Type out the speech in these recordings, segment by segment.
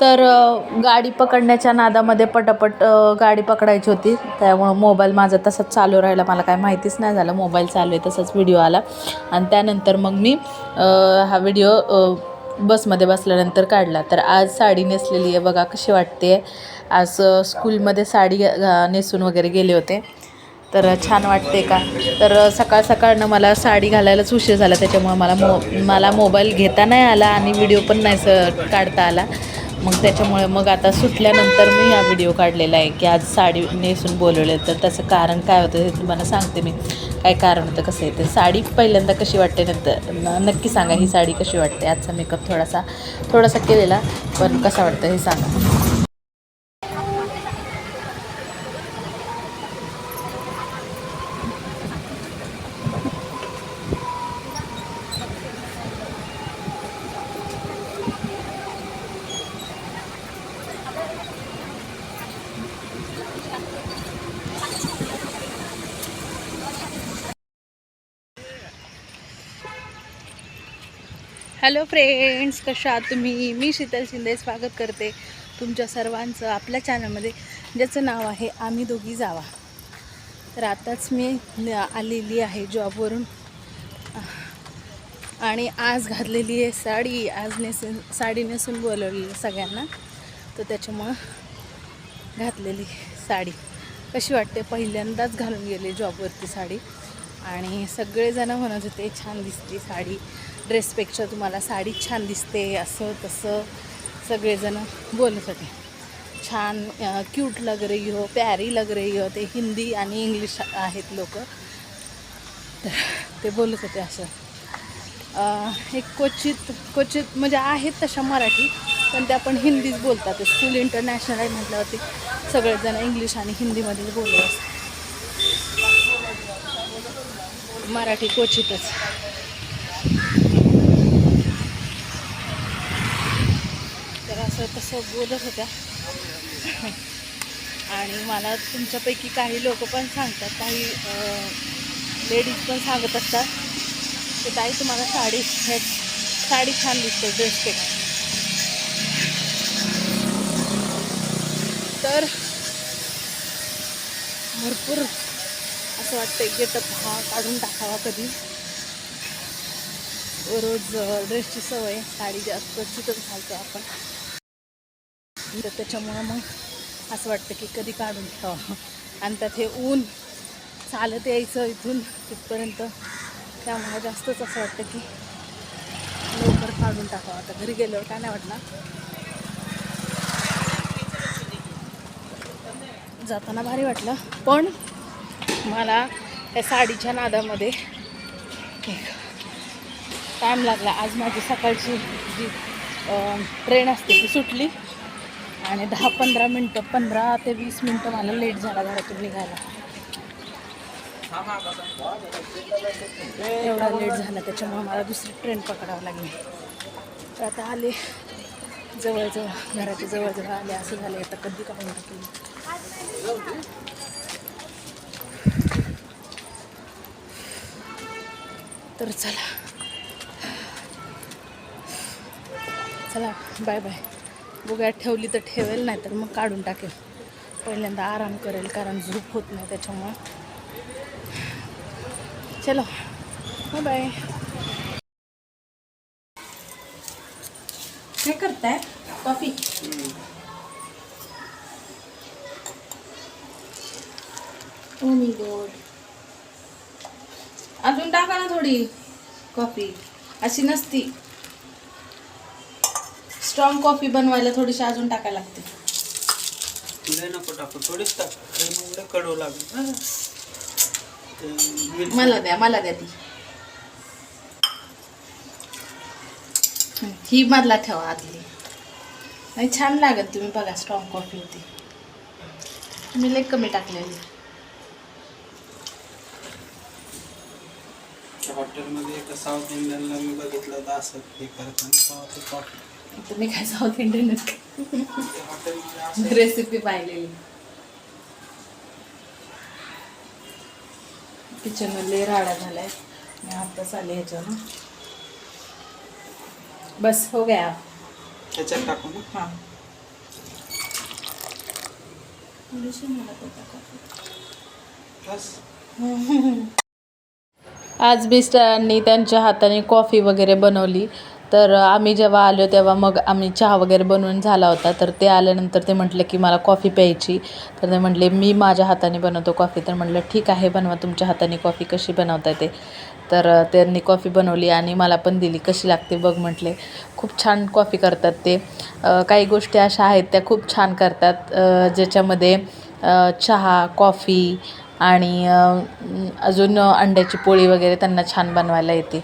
तर गाडी पकडण्याच्या नादामध्ये पटापट गाडी पकडायची होती. त्यामुळं मोबाईल माझा तसाच चालू राहिला. मला काय माहितीच नाही झालं. मोबाईल चालू आहे तसाच व्हिडिओ आला. आणि त्यानंतर मग मी हा व्हिडिओ बसमध्ये बसल्यानंतर काढला. तर आज साडी नेसलेली आहे. बघा कशी वाटते आज स्कूलमध्ये साडी घा- नेसून वगैरे गेले होते. तर छान वाटते का? तर सकाळ सकाळनं मला साडी घालायलाच उशीर झाला. त्याच्यामुळे मला मो मला मोबाईल घेता नाही आला आणि व्हिडिओ पण नाही स काढता आला. मग त्याच्यामुळे मग आता सुटल्यानंतर मी हा व्हिडिओ काढलेला आहे की आज साडी नेसून बोलवले तर त्याचं कारण काय होतं हे तुम्हाला सांगते मी. काय कारण होतं कसं आहे ते? साडी पहिल्यांदा कशी वाटते नंतर नक्की सांगा ही साडी कशी वाटते? आजचा मेकअप थोडासा थोडासा केलेला पण कसा वाटतं हे सांगा. हॅलो फ्रेंड्स कशा तुम्ही? मी शीतल शिंदे स्वागत करते तुमच्या सर्वांचं आपल्या चॅनलमध्ये ज्याचं नाव आहे आम्ही दोघी जावा. तर आताच मी न- आलेली आहे जॉबवरून. आणि आज घातलेली आहे साडी. आज नेसून साडी नेसून बोलवली सगळ्यांना. तर त्याच्यामुळं घातलेली साडी. कशी वाटते? पहिल्यांदाच घालून गेले जॉबवरती साडी. आणि सगळेजण म्हणत होते छान दिसते साडी. ड्रेसपेक्षा तुम्हाला साडी छान दिसते असं तसं सगळेजण बोलत होते छान क्यूट लग रही हो प्यारी लग रही हो ते हिंदी आणि इंग्लिश आहेत लोक. तर ते बोलत होते असं एक क्वचित क्वचित म्हणजे आहेत तशा मराठी पण त्या पण हिंदीच बोलतात. स्कूल इंटरनॅशनल आहे म्हटल्यावरती सगळेजण इंग्लिश आणि हिंदीमध्येच बोलत असतात मराठी क्वचितच तर असं तसं बोलत होत्या. आणि मला तुमच्यापैकी काही लोक पण सांगतात काही लेडीज पण सांगत असतात. की ताई तुम्हाला साडी हे साडी छान दिसते ड्रेसपेक्षा तर भरपूर असं वाटतं गेटअप हा काढून टाकावा कधी. रोज ड्रेसची सवय आहे. साडी जास्त चितच घालतो आपण. तर त्याच्यामुळं मग असं वाटतं की कधी काढून ठेवावं. आणि त्यात हे ऊन चालत यायचं इथून तिथपर्यंत. त्यामुळे जास्तच असं वाटतं की लवकर काढून टाकावं. आता घरी गेल्यावर काय नाही वाटणार. जाताना भारी वाटलं. पण मला त्या साडीच्या नादामध्ये टाईम लागला. आज माझी सकाळची जी ट्रेन असते ती सुटली. आणि दहा पंधरा मिनटं पंधरा ते वीस मिनटं मला लेट झाला घरातून निघायला. एवढा लेट झाला त्याच्यामुळे मला दुसरी ट्रेन पकडावं लागली. तर आता आले जवळजवळ घराच्या जवळजवळ आले असं झालं आता कधी काढून टाकली तर चला. चला बाय बाय बघूया ठेवली तर ठेवेल नाही तर मग काढून टाकेल. पहिल्यांदा आराम करेल कारण झोप होत नाही त्याच्यामुळं. चलो बाय बाय काय करताय? कॉफी? अजून टाका ना थोडी कॉफी. अशी नसती. स्ट्रॉंग कॉफी बनवायला थोडीशी अजून टाकायला लागते. लय नको टाकू थोडीच टाक. मग कडू लागेल. मला द्या मला द्या ती. हं, मधला ठेवा आतली. नाही छान लागत तुम्ही बघा स्ट्रॉंग कॉफी होती. तुम्ही लई कमी टाकलेली. हॉटेलमध्ये एका साऊथ इंडियनला मी बघितलं होतं असं हे करताना तेव्हा ते कॉफी तुम्ही काय साऊथ इंडियन रेसिपी पाहिलेली. किचनमधले राडा झालाय. मी आत्ताच आले ह्याच्यावर. बस हो गया. ह्याच्यात टाकू ना हां. आज मिस्टरांनी त्यांच्या हाताने कॉफी वगैरे बनवली. तर आम्ही जेव्हा आलो तेव्हा मग आम्ही चहा वगैरे बनवून झाला होता. तर ते आल्यानंतर ते म्हटलं की मला कॉफी प्यायची. तर ते म्हटले मी माझ्या हाताने बनवतो कॉफी. तर म्हटलं ठीक आहे बनवा. तुमच्या हाताने कॉफी कशी बनवता ते तर त्यांनी कॉफी बनवली आणि मला पण दिली. कशी लागते बघ म्हटले. खूप छान कॉफी करतात ते. काही गोष्टी अशा आहेत त्या खूप छान करतात. ज्याच्यामध्ये चहा कॉफी आणि अजून अंड्याची पोळी वगैरे त्यांना छान बनवायला येते.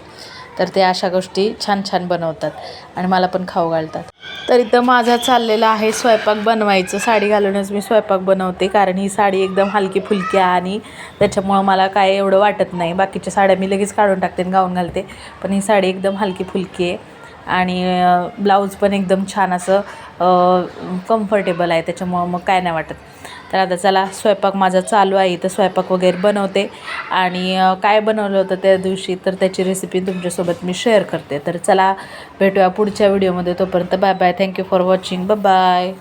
तर ते अशा गोष्टी छान छान बनवतात आणि मला पण खाऊ घालतात. तर इथं माझा चाललेला आहे स्वयंपाक बनवायचं. साडी घालूनच मी स्वयंपाक बनवते कारण ही साडी एकदम हलकी फुलकी आहे आणि त्याच्यामुळं मला काय एवढं वाटत नाही. बाकीच्या साड्या मी लगेच काढून टाकते आणि गाऊन घालते. पण ही साडी एकदम हलकी फुलकी आहे आणि ब्लाऊज पण एकदम छान असं कम्फर्टेबल आहे. त्याच्यामुळं मग काय नाही वाटत. तर आता चला स्वयंपाक माझा चालू आहे. तर स्वयंपाक वगैरे बनवते. आणि काय बनवलं होतं त्या दिवशी तर त्याची रेसिपी तुमच्यासोबत मी शेअर करते. तर चला भेटूया पुढच्या व्हिडिओमध्ये तोपर्यंत bye bye thank you for watching bye